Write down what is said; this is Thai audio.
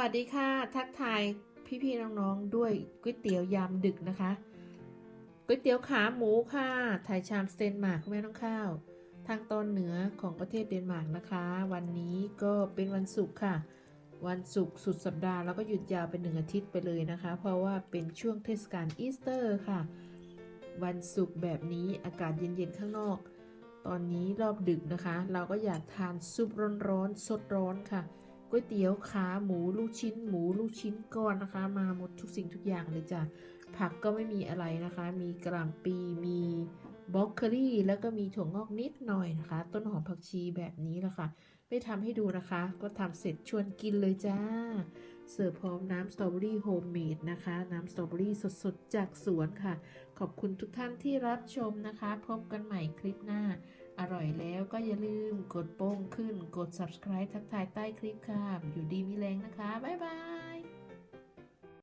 วัสดีค่ะ ทักทายพี่ๆน้องๆด้วยก๋วยเตี๋ยวยามดึกนะคะก๋วยเตี๋ยวขาหมูค่ะไทยชามสเตนมาร์กแม่น้องข้าว ทางตอนเหนือของประเทศเดนมาร์กนะคะ วันนี้ก็เป็นวันศุกร์ค่ะ วันศุกร์สุดสัปดาห์แล้วก็หยุดยาวเป็นหนึ่งอาทิตย์ไปเลยนะคะ เพราะว่าเป็นช่วงเทศกาลอีสเตอร์ค่ะ วันศุกร์แบบนี้อากาศเย็นๆข้างนอก ตอนนี้รอบดึกนะคะ เราก็อยากทานซุปร้อนๆสดร้อนค่ะ ก๋วยเตี๋ยวขาหมูลูกชิ้น หมูลูกชิ้นก้อนนะคะ มาหมดทุกสิ่งทุกอย่างเลยจ้ะผักก็ไม่มีอะไรนะคะ มีกระหล่ำปีมีบล็อกโคลี่ แล้วก็มีถั่วงอกนิดหน่อยนะคะ ต้นหอมผักชีแบบนี้แหละค่ะไม่ทำให้ดูนะคะ ก็ทำเสร็จชวนกินเลยจ้า เสิร์ฟพร้อมน้ำสตรอเบอรี่โฮมเมดนะคะ น้ำสตรอเบอรี่สดๆ จากสวนค่ะ ขอบคุณทุกท่านที่รับชมนะคะ พบกันใหม่คลิปหน้า อร่อยแล้วก็อย่าลืมกดโป้งขึ้น กด subscribe ทักทายใต้คลิปค่ะ อยู่ดีมีแรงนะคะ บ๊ายบาย